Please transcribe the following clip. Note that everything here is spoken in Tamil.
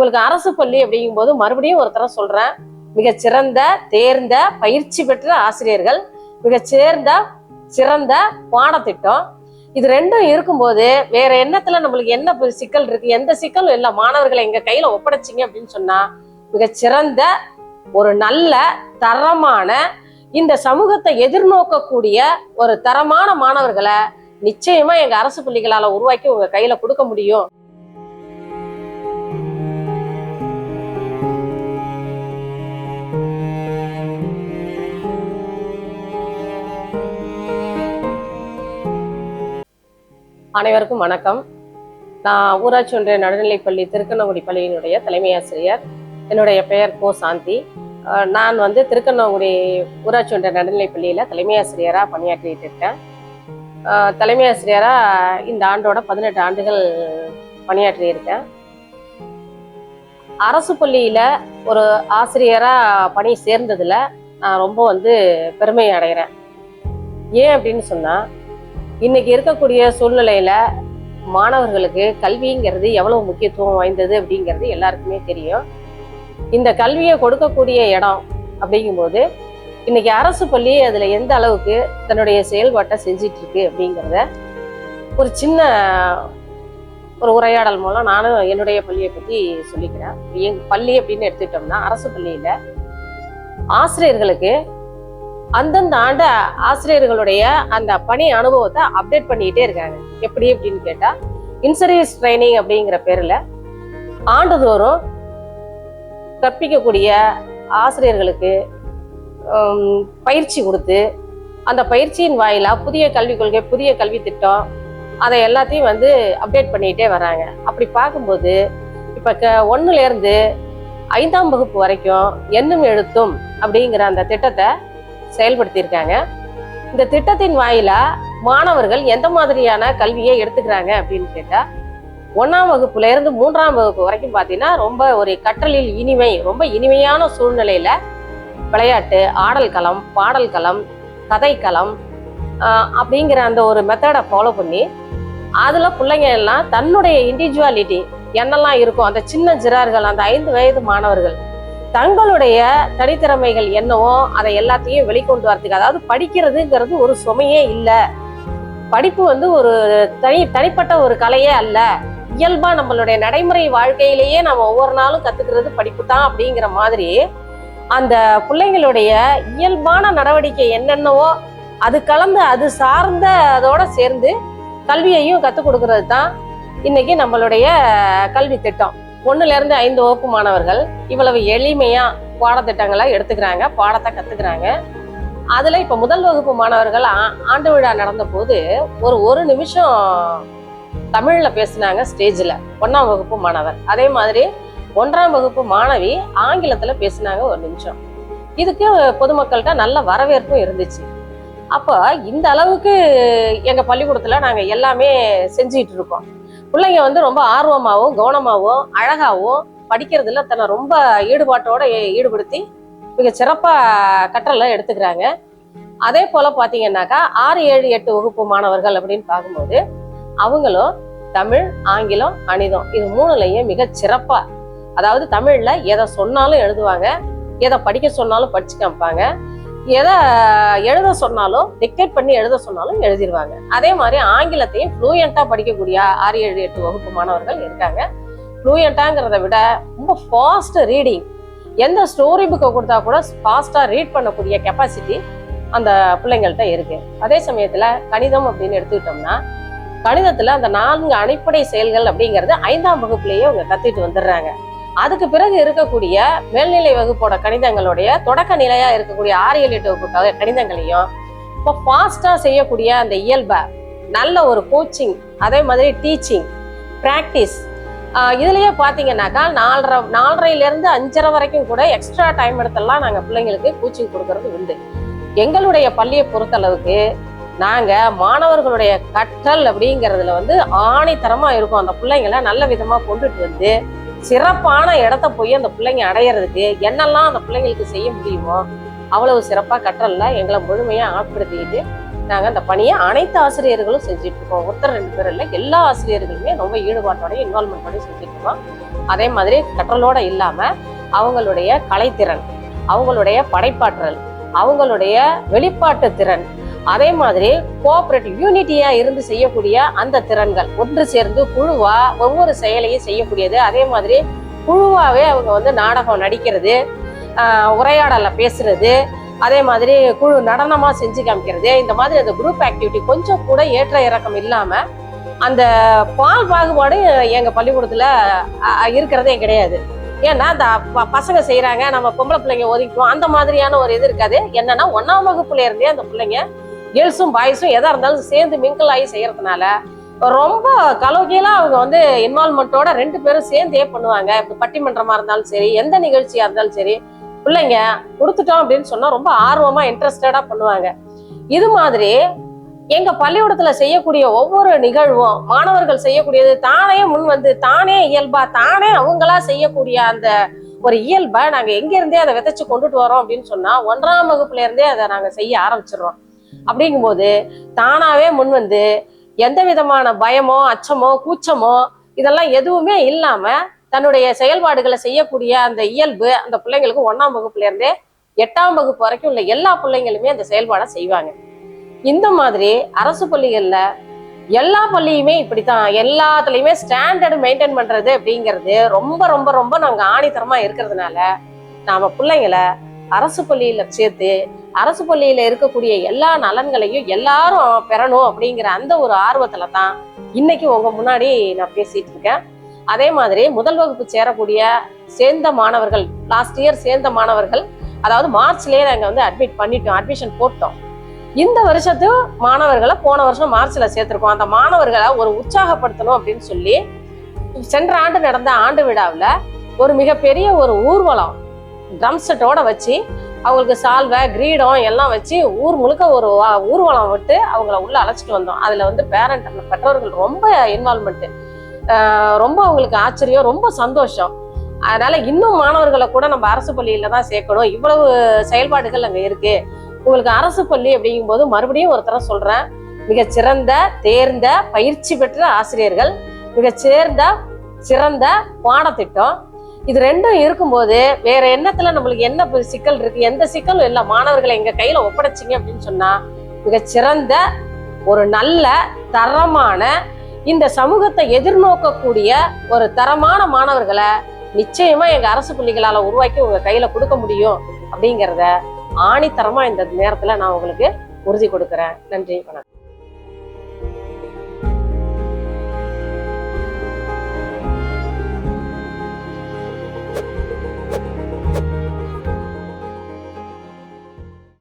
உங்களுக்கு அரசு பள்ளி அப்படிங்கும்போது மறுபடியும் ஒரு தரம் சொல்றேன். மிகச்சிறந்த தேர்ந்த பயிற்சி பெற்ற ஆசிரியர்கள் மிகச்சேர்ந்த சிறந்த பாடத்திட்டம். இது ரெண்டும் இருக்கும்போது வேற எண்ணத்துல நம்மளுக்கு என்ன சிக்கல் இருக்கு? எந்த சிக்கலும் இல்லை. மாணவர்களை எங்க கையில ஒப்படைச்சிங்க அப்படின்னு சொன்னா மிகச்சிறந்த ஒரு நல்ல தரமான இந்த சமூகத்தை எதிர்நோக்கக்கூடிய ஒரு தரமான மாணவர்களை நிச்சயமா எங்க அரசு பள்ளிகளால உருவாக்கி உங்க கையில கொடுக்க முடியும். அனைவருக்கும் வணக்கம். நான் ஊராட்சி ஒன்றிய நடுநிலைப்பள்ளி திருக்கண்ணங்குடி பள்ளியினுடைய தலைமை ஆசிரியர். என்னுடைய பெயர் கோ சாந்தி. நான் வந்து திருக்கண்ணங்குடி ஊராட்சி ஒன்றிய நடுநிலைப்பள்ளியில் தலைமை ஆசிரியராக பணியாற்றிட்டு இருக்கேன். தலைமை ஆசிரியராக இந்த ஆண்டோட பதினெட்டு ஆண்டுகள் பணியாற்றியிருக்கேன் அரசு பள்ளியில் ஒரு ஆசிரியராக பணி சேர்ந்ததில் நான் ரொம்ப வந்து பெருமை அடைகிறேன் ஏன் அப்படின்னு சொன்னால் இன்னைக்கு இருக்கக்கூடிய சூழ்நிலையில மாணவர்களுக்கு கல்விங்கிறது எவ்வளவு முக்கியத்துவம் வாய்ந்தது அப்படிங்கிறது எல்லாருக்குமே தெரியும். இந்த கல்வியை கொடுக்கக்கூடிய இடம் அப்படிங்கும்போது இன்னைக்கு அரசு பள்ளி அதுல எந்த அளவுக்கு தன்னுடைய செயல்பாட்டை செஞ்சிட்டு இருக்கு அப்படிங்கிறத ஒரு சின்ன ஒரு உரையாடல் மூலம் நானும் என்னுடைய பள்ளியை பத்தி சொல்லிக்கிறேன். எங்க பள்ளி அப்படின்னு எடுத்துக்கிட்டோம்னா அரசு பள்ளியில ஆசிரியர்களுக்கு அந்தந்த ஆண்ட ஆசிரியர்களுடைய அந்த பணி அனுபவத்தை அப்டேட் பண்ணிக்கிட்டே இருக்காங்க. எப்படி அப்படின்னு கேட்டா இன்சர்வீஸ் ட்ரைனிங் அப்படிங்கிற பேர்ல ஆண்டுதோறும் கற்பிக்கக்கூடிய ஆசிரியர்களுக்கு பயிற்சி கொடுத்து அந்த பயிற்சியின் வாயிலாக புதிய கல்விக் கொள்கை புதிய கல்வி திட்டம் அதை எல்லாத்தையும் வந்து அப்டேட் பண்ணிக்கிட்டே வராங்க. அப்படி பார்க்கும்போது இப்போ க ஒன்றுலேருந்து ஐந்தாம் வகுப்பு வரைக்கும் எண்ணும் எழுத்தும் அப்படிங்கிற அந்த திட்டத்தை செயல்படுத்தியிருக்காங்க. இந்த திட்டத்தின் வாயிலா மாணவர்கள் எந்த மாதிரியான கல்வியை எடுத்துக்கிறாங்க அப்படின்னு கேட்டால் ஒன்றாம் வகுப்புல இருந்து மூன்றாம் வகுப்பு வரைக்கும் பார்த்தீங்கன்னா ரொம்ப ஒரு கற்றலில் இனிமை ரொம்ப இனிமையான சூழ்நிலையில விளையாட்டு ஆடல் களம் பாடல் களம் கதைக்களம் அப்படிங்கிற அந்த ஒரு மெத்தடை ஃபாலோ பண்ணி அதில் பிள்ளைங்க எல்லாம் தன்னுடைய இண்டிவிஜுவாலிட்டி என்னெல்லாம் இருக்கும் அந்த சின்ன ஜிறார்கள் அந்த ஐந்து வயது மாணவர்கள் தங்களுடைய தனித்திறமைகள் என்னவோ அதை எல்லாத்தையும் வெளிக்கொண்டு வரதுக்கு அதாவது படிக்கிறதுங்கிறது ஒரு சுமையே இல்லை. படிப்பு வந்து ஒரு தனி தனிப்பட்ட ஒரு கலையே அல்ல. இயல்பா நம்மளுடைய நடைமுறை வாழ்க்கையிலேயே நம்ம ஒவ்வொரு நாளும் கத்துக்கிறது படிப்பு தான் அப்படிங்கிற மாதிரி அந்த பிள்ளைங்களுடைய இயல்பான நடவடிக்கை என்னென்னவோ அது கலந்து அது சார்ந்த அதோட சேர்ந்து கல்வியையும் கற்றுக் கொடுக்கறது தான் இன்னைக்கு நம்மளுடைய கல்வி திட்டம். ஒன்றுலேருந்து இருந்து ஐந்து வகுப்பு மாணவர்கள் இவ்வளவு எளிமையா பாடத்திட்டங்களை எடுத்துக்கிறாங்க பாடத்தை கத்துக்கிறாங்க. அதுல இப்ப முதல் வகுப்பு மாணவர்கள் ஆண்டு விழா நடந்த போது ஒரு ஒரு நிமிஷம் தமிழ்ல பேசினாங்க ஸ்டேஜ்ல ஒன்றாம் வகுப்பு மாணவர். அதே மாதிரி ஒன்றாம் வகுப்பு மாணவி ஆங்கிலத்துல பேசினாங்க ஒரு நிமிஷம். இதுக்கு பொதுமக்கள்கிட்ட நல்ல வரவேற்பும் இருந்துச்சு. அப்போ இந்த அளவுக்கு எங்க பள்ளிக்கூடத்துல நாங்க எல்லாமே செஞ்சுட்டு இருக்கோம். பிள்ளைங்க வந்து ரொம்ப ஆர்வமாகவும் கவனமாகவும் அழகாகவும் படிக்கிறதுல தன்னை ரொம்ப ஈடுபாட்டோட ஈடுபடுத்தி மிக சிறப்பாக கற்றலை எடுத்துக்கிறாங்க. அதே போல் பார்த்தீங்கன்னாக்கா ஆறு ஏழு எட்டு வகுப்பு மாணவர்கள் அப்படின்னு பார்க்கும்போது அவங்களும் தமிழ் ஆங்கிலம் கணிதம் இது மூணுலையும் மிக சிறப்பாக அதாவது தமிழில் எதை சொன்னாலும் எழுதுவாங்க எதை படிக்க சொன்னாலும் படிச்சு காமிப்பாங்க எதை எழுத சொன்னாலும் டிக்டேட் பண்ணி எழுத சொன்னாலும் எழுதிடுவாங்க அதே மாதிரி ஆங்கிலத்தையும் ஃப்ளூயண்டாக படிக்கக்கூடிய ஆறு ஏழு எட்டு வகுப்பு மாணவர்கள் இருக்காங்க. ஃப்ளூயண்டாங்கிறத விட ரொம்ப ஃபாஸ்ட் ரீடிங் எந்த ஸ்டோரி புக்கை கொடுத்தா கூட ஃபாஸ்ட்டாக ரீட் பண்ணக்கூடிய கெப்பாசிட்டி அந்த பிள்ளைங்கள்ட்ட இருக்குது அதே சமயத்தில் கணிதம் அப்படின்னு எடுத்துக்கிட்டோம்னா கணிதத்தில் அந்த நான்கு அடிப்படை செயல்கள் அப்படிங்கிறது ஐந்தாம் வகுப்புலேயே அவங்க கற்றுட்டு வந்துடுறாங்க. அதுக்கு பிறகு இருக்கக்கூடிய மேல்நிலை வகுப்போட கணிதங்களுடைய தொடக்க நிலையா இருக்கக்கூடிய ஆறு ஏழு எட்டு வகுப்பு கணிதங்களையும் இப்போ ஃபாஸ்டா செய்யக்கூடிய அந்த இயல்பை நல்ல ஒரு கோச்சிங் அதே மாதிரி டீச்சிங் ப்ராக்டிஸ் இதுலயே பாத்தீங்கன்னாக்கா நாலரை நாலரைல இருந்து அஞ்சரை வரைக்கும் கூட எக்ஸ்ட்ரா டைம் எடுத்தெல்லாம் நாங்கள் பிள்ளைங்களுக்கு கோச்சிங் கொடுக்கறது உண்டு. எங்களுடைய பள்ளியை பொறுத்தளவுக்கு நாங்க மாணவர்களுடைய கற்றல் அப்படிங்கறதுல வந்து ஆணித்தரமா இருக்கும். அந்த பிள்ளைங்களை நல்ல விதமா கொண்டுட்டு வந்து சிறப்பான இடத்த போய் அந்த பிள்ளைங்க அடையிறதுக்கு என்னெல்லாம் அந்த பிள்ளைங்களுக்கு செய்ய முடியுமோ அவ்வளவு சிறப்பாக கற்றல்ல எங்களை முழுமையாக ஆட்படுத்திக்கிட்டு நாங்கள் அந்த பணியை அனைத்து ஆசிரியர்களும் செஞ்சுட்டு இருக்கோம். ஒருத்தர் ரெண்டு பேர் இல்லை எல்லா ஆசிரியர்களுமே ரொம்ப ஈடுபாட்டோடய இன்வால்மெண்ட்டோடய செஞ்சுட்டு இருக்கோம். அதே மாதிரி கற்றலோட இல்லாமல் அவங்களுடைய கலைத்திறன் அவங்களுடைய படைப்பாற்றல் அவங்களுடைய வெளிப்பாட்டு திறன் அதே மாதிரி கோஆபரேட்டிவ் யூனிட்டியா இருந்து செய்யக்கூடிய அந்த திறன்கள். ஒன்று சேர்ந்து குழுவா ஒவ்வொரு செயலையும் செய்யக்கூடியது. அதே மாதிரி குழுவாகவே அவங்க வந்து நாடகம் நடிக்கிறது ஆஹ் உரையாடல பேசுறது அதே மாதிரி குழு நடனமா செஞ்சு காமிக்கிறது. இந்த மாதிரி அந்த குரூப் ஆக்டிவிட்டி கொஞ்சம் கூட ஏற்ற இறக்கம் இல்லாம அந்த பால் பாகுபாடு எங்க பள்ளிக்கூடத்துல இருக்கிறதே கிடையாது. ஏன்னா அந்த ப- பசங்க செய்யறாங்க நம்ம பொம்பளை பிள்ளைங்க ஒதுக்கிக்குவோம். அந்த மாதிரியான ஒரு இது இருக்காது. என்னன்னா ஒன்னாம் வகுப்புல இருந்தே அந்த பிள்ளைங்க கேர்ள்ஸும் பாய்ஸும் எதாக இருந்தாலும் சேர்ந்து மிங்கிள் ஆகி செய்கிறதுனால ரொம்ப கலோக்கியலா அவங்க வந்து இன்வால்மெண்ட்டோட ரெண்டு பேரும் சேர்ந்தே பண்ணுவாங்க. இப்போ பட்டிமன்றமாக இருந்தாலும் சரி எந்த நிகழ்ச்சியாக இருந்தாலும் சரி பிள்ளைங்க கொடுத்துட்டோம் அப்படின்னு சொன்னால் ரொம்ப ஆர்வமாக இன்ட்ரெஸ்டடாக பண்ணுவாங்க. இது மாதிரி எங்கள் பள்ளிக்கூடத்தில் செய்யக்கூடிய ஒவ்வொரு நிகழ்வும் மாணவர்கள் செய்யக்கூடியது தானே முன் வந்து தானே இயல்பா தானே அவங்களா செய்யக்கூடிய அந்த ஒரு இயல்பை நாங்கள் எங்கேருந்தே அதை விதைச்சு கொண்டுட்டு வரோம் அப்படின்னு சொன்னால் ஒன்றாம் வகுப்புலேருந்தே அதை நாங்கள் செய்ய ஆரம்பிச்சிடுறோம். அப்படிங்கும்போது தானாவே முன் வந்து எந்த விதமான பயமோ அச்சமோ கூச்சமோ இதெல்லாம் எதுவுமே இல்லாம தன்னுடைய செயல்பாடுகளை செய்யக்கூடிய அந்த இயல்பு அந்த பிள்ளைங்களுக்கு ஒன்னாம் வகுப்புல இருந்தே எட்டாம் வகுப்பு வரைக்கும் உள்ள எல்லா பிள்ளைங்களுமே அந்த செயல்பாடை செய்வாங்க. இந்த மாதிரி அரசு பள்ளிகள்ல எல்லா பள்ளியுமே இப்படித்தான். எல்லாத்துலயுமே ஸ்டாண்டர்டு மெயின்டைன் பண்றது அப்படிங்கிறது ரொம்ப ரொம்ப ரொம்ப நாங்க ஆணித்தரமா இருக்கிறதுனால நாம பிள்ளைங்களை அரசு பள்ளியில சேர்த்து அரசு பள்ளியில இருக்கக்கூடிய எல்லா நலன்களையும் எல்லாரும் பெறணும் அப்படிங்கிற அந்த ஒரு ஆர்வத்துல தான் இன்னைக்கு உங்க முன்னாடி நான் பேசிட்டு இருக்கேன். அதே மாதிரி முதல் வகுப்பு சேரக்கூடிய சேர்ந்த மாணவர்கள் லாஸ்ட் இயர் சேர்ந்த மாணவர்கள் அதாவது மார்ச்லயே நாங்க வந்து அட்மிட் பண்ணிட்டோம் அட்மிஷன் போட்டோம். இந்த வருஷத்து மாணவர்களை போன வருஷம் மார்ச்ல சேர்த்திருக்கோம். அந்த மாணவர்களை ஒரு உற்சாகப்படுத்தணும் அப்படின்னு சொல்லி சென்ற ஆண்டு நடந்த ஆண்டு விழாவில் ஒரு மிகப்பெரிய ஒரு ஊர்வலம் ட்ரம் செட்டோட வச்சு அவங்களுக்கு சால்வை கிரீடம் எல்லாம் வச்சு ஊர் முழுக்க ஒரு ஊர்வலம் விட்டு அவங்கள உள்ள அழைச்சிட்டு வந்தோம். அதுல வந்து பேரண்ட் பெற்றோர்கள் ரொம்ப இன்வால்மெண்ட் ரொம்ப அவங்களுக்கு ஆச்சரியம் ரொம்ப சந்தோஷம். அதனால இன்னும் மாணவர்களை கூட நம்ம அரசு பள்ளியில தான் சேர்க்கணும். இவ்வளவு செயல்பாடுகள் அங்க இருக்கு. உங்களுக்கு அரசு பள்ளி அப்படிங்கும்போது மறுபடியும் ஒருத்தர சொல்றேன். மிகச் சிறந்த தேர்ந்த பயிற்சி பெற்ற ஆசிரியர்கள் மிகச் சேர்ந்த சிறந்த பாடத்திட்டம். இது ரெண்டும் இருக்கும்போது வேற எண்ணத்துல நம்மளுக்கு என்ன சிக்கல் இருக்கு? எந்த சிக்கலும் இல்லை. மாணவர்களை எங்க கையில ஒப்படைச்சிங்க அப்படின்னு சொன்னா மிகச்சிறந்த ஒரு நல்ல தரமான இந்த சமூகத்தை எதிர்நோக்கக்கூடிய ஒரு தரமான மாணவர்களை நிச்சயமா எங்க அரசு பள்ளிகளால உருவாக்கி உங்க கையில கொடுக்க முடியும் அப்படிங்கிறத ஆணித்தரமா இந்த நேரத்துல நான் உங்களுக்கு உறுதி கொடுக்குறேன். நன்றி வணக்கம்.